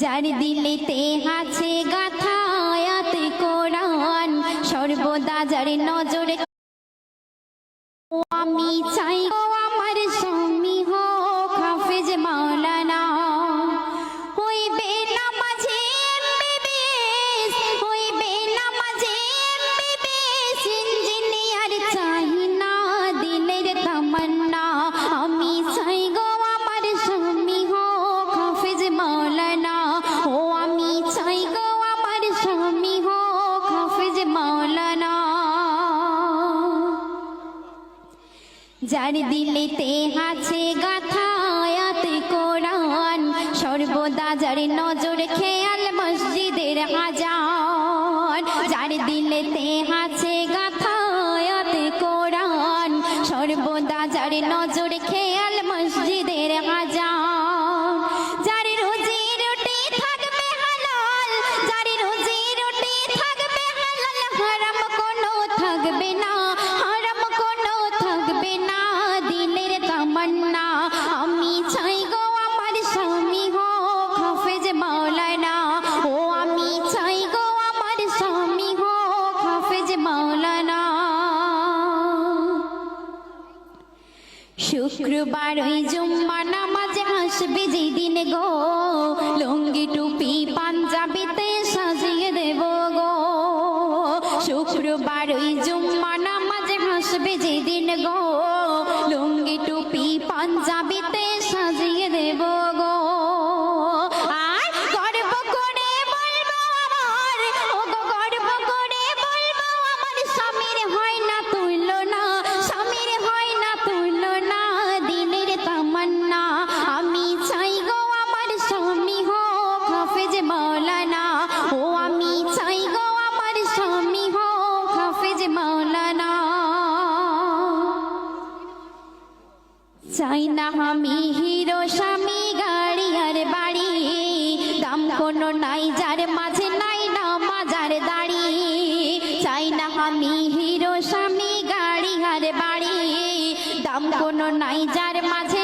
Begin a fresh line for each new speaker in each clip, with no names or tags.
যার দিলেতে আছে গাথা আয়াত কোরআন সর্বদা যার নজরে আমি চাই আমার সঙ্গে। যার দিলেতে আছে গাথায়াত কোরআন, সর্বদা যার নজর খেয়াল মসজিদের আজান যার দিলেতে আছে গাথায়াত কোরআন, সর্বদা যার নজর খেয়াল শুক্রবার ওই জুম্মা নামাজে হাসবে যেদিন গো। লুঙ্গি টুপি পাঞ্জাবিতে চাই না আমি হিরো স্বামী, গাড়ি আর বাড়ি। দাম কোনো নাই, যার মাঝে নাই না মাজার দাড়ি। চাই না আমি হিরো স্বামী, গাড়ি আর বাড়ি। দাম কোনো নাই, যার মাঝে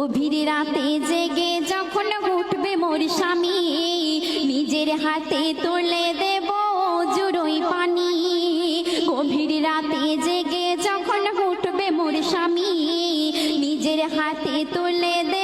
গভীর রাতে জেগে যখন উঠবে মোর স্বামী, নিজের হাতে তুলে দেব জুড়োই পানি। গভীর রাতে জেগে যখন উঠবে মোর স্বামী, নিজের হাতে তুলে দেব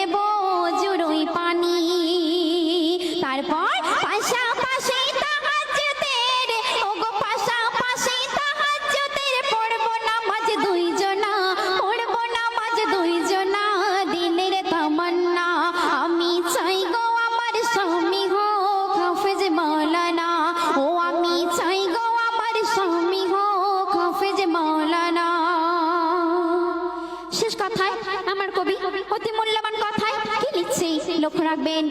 অতি মূল্যবান কথায় কি লিখছি? লক্ষ্য রাখবেন।